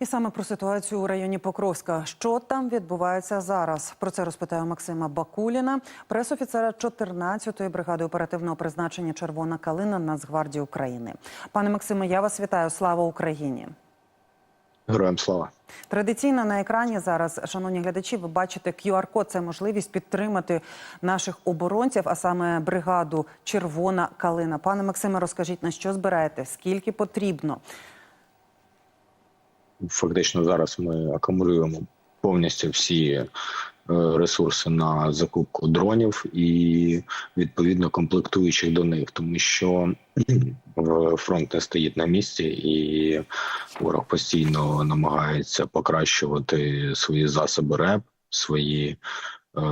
І саме про ситуацію у районі Покровська. Що там відбувається зараз? Про це розпитаю Максима Бакуліна, пресофіцера 14-ї бригади оперативного призначення Червона калина Нацгвардії України. Пане Максиме, я вас вітаю. Слава Україні! Героям слава. Традиційно на екрані зараз, шановні глядачі, ви бачите QR-код. Це можливість підтримати наших оборонців, а саме бригаду Червона калина. Пане Максиме, розкажіть на що збираєте? Скільки потрібно? Фактично зараз ми акумулюємо повністю всі е, ресурси на закупку дронів і відповідно комплектуючих до них, тому що фронт не стоїть на місці, і ворог постійно намагається покращувати свої засоби РЕП, свої е,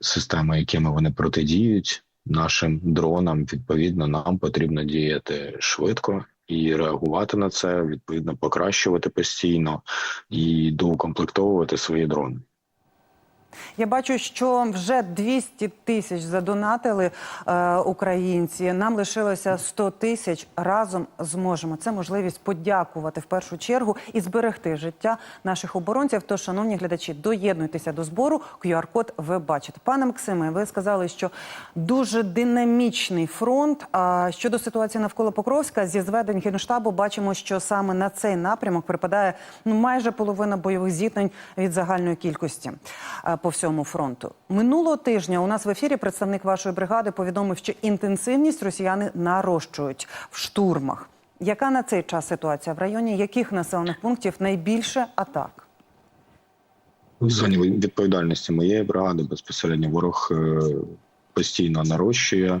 системи, якими вони протидіють нашим дронам. Відповідно, нам потрібно діяти швидко і реагувати на це, відповідно, покращувати постійно і доукомплектовувати свої дрони. Я бачу, що вже 200 тисяч задонатили е, українці. Нам лишилося 100 тисяч. Разом зможемо. Це можливість подякувати в першу чергу і зберегти життя наших оборонців. Тож, шановні глядачі, доєднуйтеся до збору. QR-код ви бачите. Пане Максиме, ви сказали, що дуже динамічний фронт. А щодо ситуації навколо Покровська, зі зведень генштабу бачимо, що саме на цей напрямок припадає ну майже половина бойових зіткнень від загальної кількості е, по всьому фронту. Минулого тижня у нас в ефірі представник вашої бригади повідомив, що інтенсивність росіяни нарощують в штурмах. Яка на цей час ситуація в районі яких населених пунктів найбільше атак? В зоні відповідальності моєї бригади безпосередньо ворог е, постійно нарощує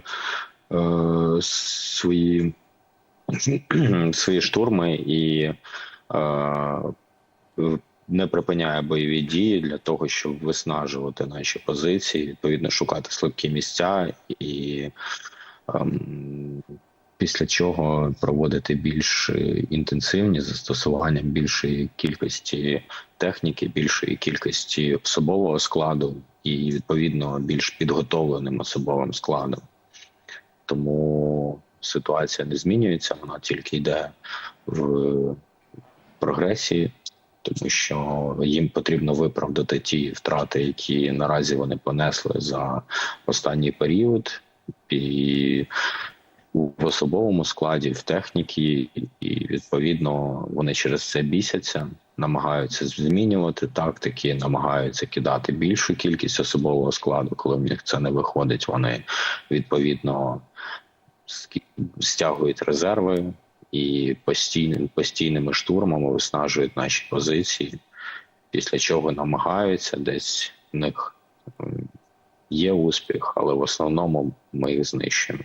е, свої, свої штурми і е, не припиняє бойові дії для того, щоб виснажувати наші позиції, відповідно шукати слабкі місця і ем, після чого проводити більш інтенсивні застосування більшої кількості техніки, більшої кількості особового складу і відповідно більш підготовленим особовим складом. Тому ситуація не змінюється, вона тільки йде в прогресії, тому що їм потрібно виправдати ті втрати, які наразі вони понесли за останній період, і в особовому складі, в техніці, і відповідно вони через це бісяться, намагаються змінювати тактики, намагаються кидати більшу кількість особового складу. Коли в них це не виходить, вони відповідно стягують резерви і постійним постійними штурмами виснажують наші позиції, після чого намагаються десь в них є успіх, але в основному ми їх знищуємо.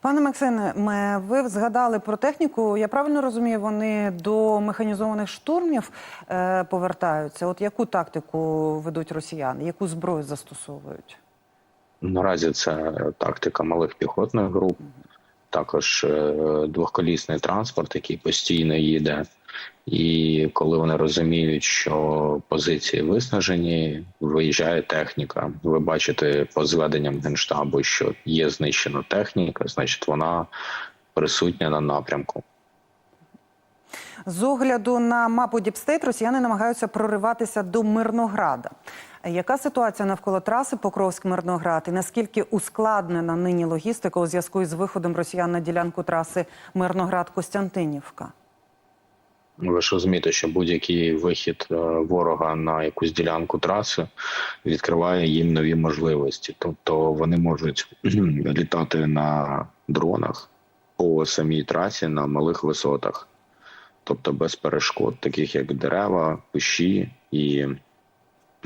Пане Максиме, ви згадали про техніку. Я правильно розумію, вони до механізованих штурмів е, повертаються. От яку тактику ведуть росіяни, яку зброю застосовують? Наразі це тактика малих піхотних груп, також е, двохколісний транспорт, який постійно їде. І коли вони розуміють, що позиції виснажені, виїжджає техніка. Ви бачите по зведенням генштабу, що є знищена техніка, значить вона присутня на напрямку. З огляду на мапу Діпстейт росіяни намагаються прориватися до Мирнограда. Яка ситуація навколо траси Покровськ-Мирноград і наскільки ускладнена нині логістика у зв'язку із виходом росіян на ділянку траси Мирноград-Костянтинівка? Ви ж розумієте, що будь-який вихід е, ворога на якусь ділянку траси відкриває їм нові можливості. Тобто вони можуть літати на дронах по самій трасі на малих висотах, тобто без перешкод, таких як дерева, кущі, і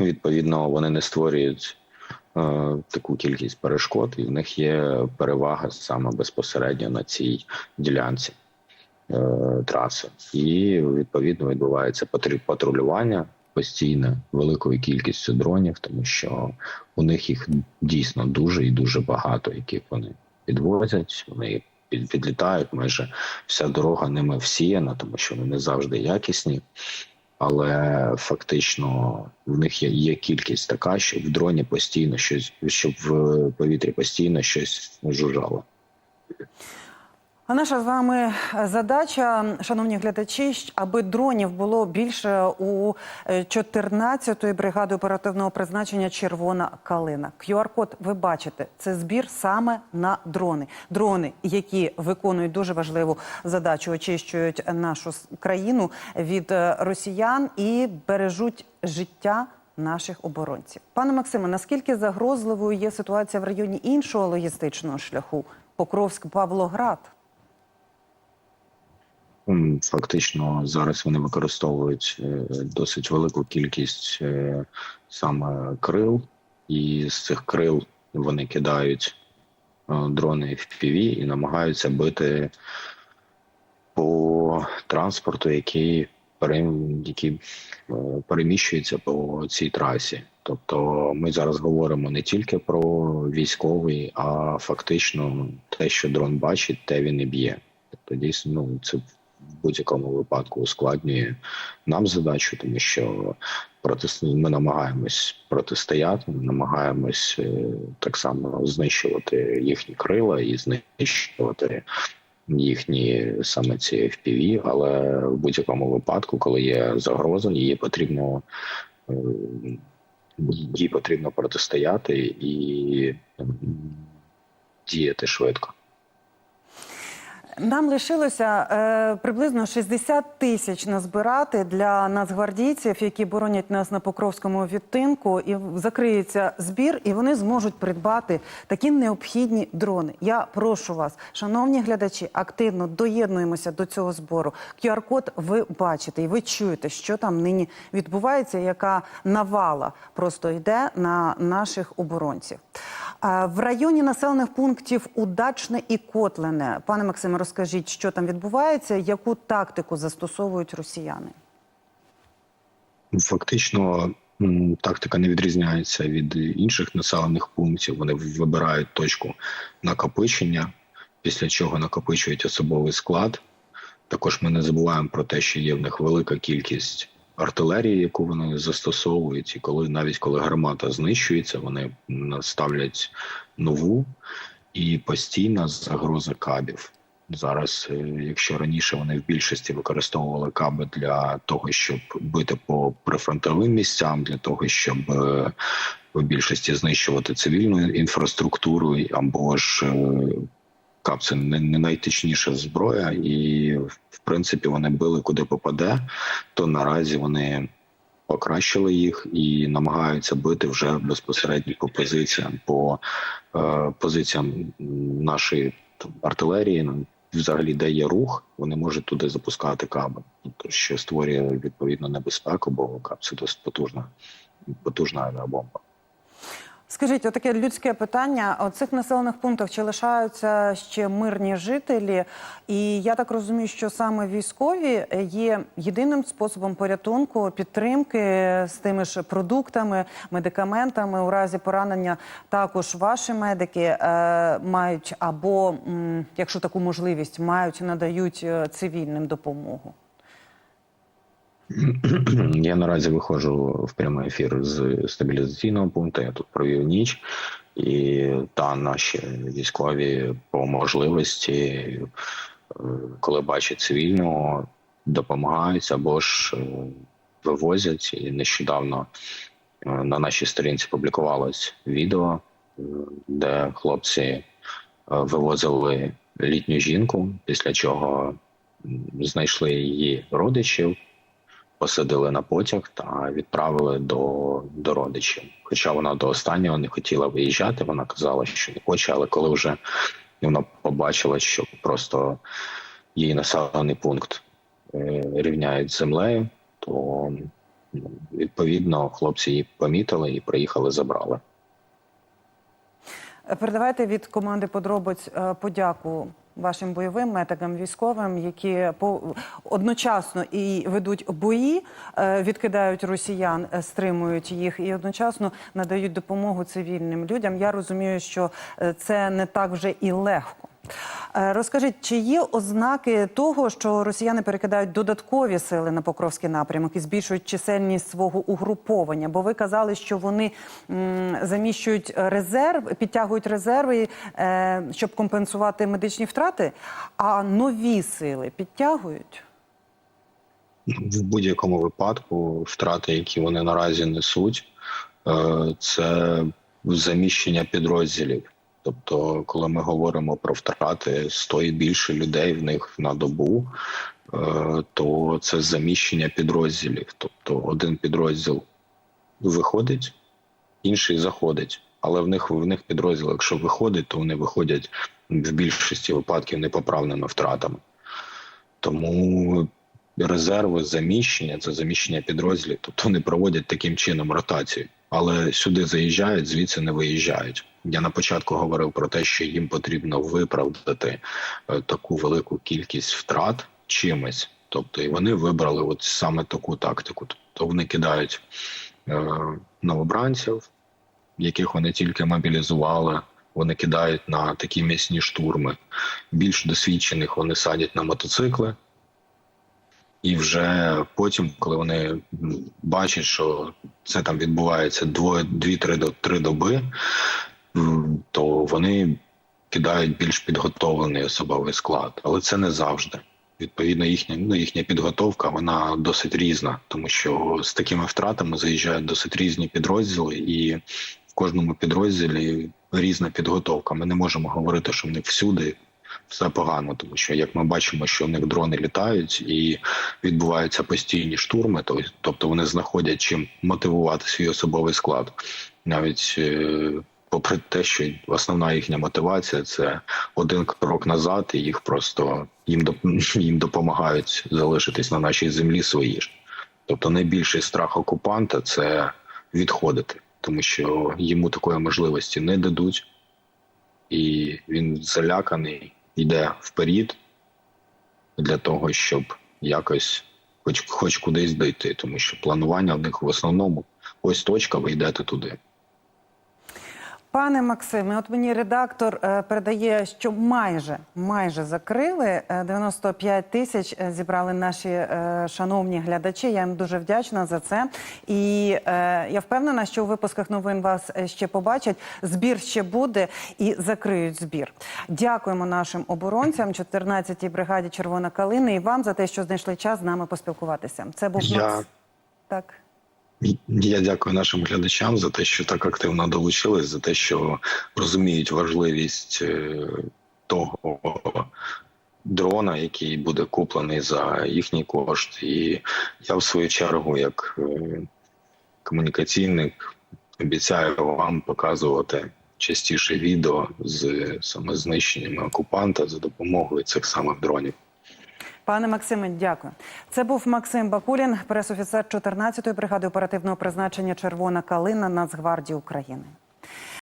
відповідно вони не створюють е, таку кількість перешкод, і в них є перевага саме безпосередньо на цій ділянці е, траси, і відповідно відбувається патрулювання постійне великою кількістю дронів, тому що у них їх дійсно дуже і дуже багато, яких вони підвозять. Вони підлітають. Майже вся дорога ними всіяна, тому що вони не завжди якісні. Але фактично в них є, є кількість така, що в дроні постійно щось, щоб в повітрі постійно щось жужжало. А наша з вами задача, шановні глядачі, аби дронів було більше у е, 14-ї бригади оперативного призначення Червона калина. QR-код ви бачите, це збір саме на дрони. Дрони, які виконують дуже важливу задачу, очищують нашу країну від е, росіян і бережуть життя наших оборонців. Пане Максиме, наскільки загрозливою є ситуація в районі іншого логістичного шляху Покровськ-Павлоград? Фактично зараз вони використовують е, досить велику кількість е, саме крил, і з цих крил вони кидають е, дрони FPV і намагаються бити по транспорту, який, який переміщується по цій трасі. Тобто ми зараз говоримо не тільки про військовий, а фактично те, що дрон бачить, те він і б'є. Тобто дійсно ну, це в будь-якому випадку ускладнює нам задачу, тому що ми намагаємось протистояти, ми намагаємось е, так само знищувати їхні крила і знищувати їхні саме ці FPV, але в будь-якому випадку, коли є загроза, її потрібно е, їй потрібно протистояти і діяти швидко. Нам лишилося е, приблизно 60 тисяч назбирати для нацгвардійців, які боронять нас на Покровському відтинку. І закриється збір, і вони зможуть придбати такі необхідні дрони. Я прошу вас, шановні глядачі, активно доєднуємося до цього збору. QR-код ви бачите і ви чуєте, що там нині відбувається, яка навала просто йде на наших оборонців. Е, В районі населених пунктів Удачне і Котлене. Пане Максиме, розкажіть, що там відбувається, яку тактику застосовують росіяни? Фактично тактика не відрізняється від інших населених пунктів. Вони вибирають точку накопичення, після чого накопичують особовий склад. Також ми не забуваємо про те, що є в них велика кількість артилерії, яку вони застосовують, і коли навіть коли гармата знищується, вони ставлять нову і постійна загроза кабів. Зараз, е, якщо раніше вони в більшості використовували каби для того, щоб бити по прифронтовим місцям, для того, щоб е, в більшості знищувати цивільну інфраструктуру, або ж е, кап це не, найточніша зброя, і в принципі вони били куди попаде, то наразі вони покращили їх і намагаються бити вже безпосередньо по позиціям, по е, позиціям нашої там, артилерії. Взагалі, де є рух, вони можуть туди запускати кабель, тобто, що створює відповідно небезпеку, бо кап це досить потужна, потужна авіабомба. Скажіть, отаке людське питання. У цих населених пунктах чи лишаються ще мирні жителі? І я так розумію, що саме військові є єдиним способом порятунку, підтримки з тими ж продуктами, медикаментами. У разі поранення також ваші медики е, мають або, якщо таку можливість, мають надають е, цивільним допомогу. Я наразі виходжу в прямий ефір з стабілізаційного пункту. Я тут провів ніч, і та наші військові по можливості, е, коли бачать цивільного, допомагають або ж е, вивозять. І нещодавно е, на нашій сторінці публікувалось відео, де хлопці вивозили літню жінку, після чого знайшли її родичів посадили на потяг та відправили до, до родичів. Хоча вона до останнього не хотіла виїжджати, вона казала, що не хоче, але коли вже вона побачила, що просто її населений пункт е, рівняють з землею, то ну, відповідно хлопці її помітили і приїхали, забрали. Передавайте від команди подробиць е, подяку вашим бойовим медикам, військовим, які по одночасно і ведуть бої, е, відкидають росіян, е, стримують їх і одночасно надають допомогу цивільним людям. Я розумію, що е, це не так вже і легко. Е, Розкажіть, чи є ознаки того, що росіяни перекидають додаткові сили на Покровський напрямок і збільшують чисельність свого угруповання? Бо ви казали, що вони заміщують резерв, підтягують резерви, е, щоб компенсувати медичні втрати, а нові сили підтягують? В будь-якому випадку втрати, які вони наразі несуть, е, це заміщення підрозділів. Тобто, коли ми говоримо про втрати 100 і більше людей в них на добу, е, то це заміщення підрозділів. Тобто, один підрозділ виходить, інший заходить. Але в них в них підрозділ, якщо виходить, то вони виходять в більшості випадків непоправними втратами. Тому резерви заміщення це заміщення підрозділів, тобто вони проводять таким чином ротацію, але сюди заїжджають, звідси не виїжджають. Я на початку говорив про те, що їм потрібно виправдати е, таку велику кількість втрат чимось. Тобто, і вони вибрали от саме таку тактику. Тобто вони кидають е, новобранців, яких вони тільки мобілізували. Вони кидають на такі м'ясні штурми. Більш досвідчених вони садять на мотоцикли. І вже потім, коли вони бачать, що це там відбувається двоє, дві-три до три доби, то вони кидають більш підготовлений особовий склад, але це не завжди. Відповідно, їхня ну їхня підготовка вона досить різна, тому що з такими втратами заїжджають досить різні підрозділи, і в кожному підрозділі різна підготовка. Ми не можемо говорити, що в них всюди все погано, тому що як ми бачимо, що в них дрони літають і відбуваються постійні штурми, то тобто вони знаходять чим мотивувати свій особовий склад, навіть. е, Попри те, що основна їхня мотивація це один крок назад, і їх просто їм їм допомагають залишитись на нашій землі свої ж. Тобто найбільший страх окупанта це відходити, тому що йому такої можливості не дадуть, і він заляканий, йде вперед для того, щоб якось хоч, хоч кудись дійти, тому що планування в них в основному ось точка, ви йдете туди. Пане Максиме, от мені редактор е, передає, що майже майже закрили Е, 95 тисяч е, зібрали наші е, шановні глядачі. Я їм дуже вдячна за це. І е, я впевнена, що у випусках новин вас е, ще побачать. Збір ще буде і закриють збір. Дякуємо нашим оборонцям, 14-й бригаді Червона калина, і вам за те, що знайшли час з нами поспілкуватися. Це був Я- Макс. Так. Я дякую нашим глядачам за те, що так активно долучились, за те, що розуміють важливість е, того дрона, який буде куплений за їхній кошт. І я в свою чергу, як е, комунікаційник, обіцяю вам показувати частіше відео з саме знищеннями окупанта за допомогою цих самих дронів. Пане Максиме, дякую. Це був Максим Бакулін, пресофіцер 14-ї бригади оперативного призначення Червона калина Нацгвардії України.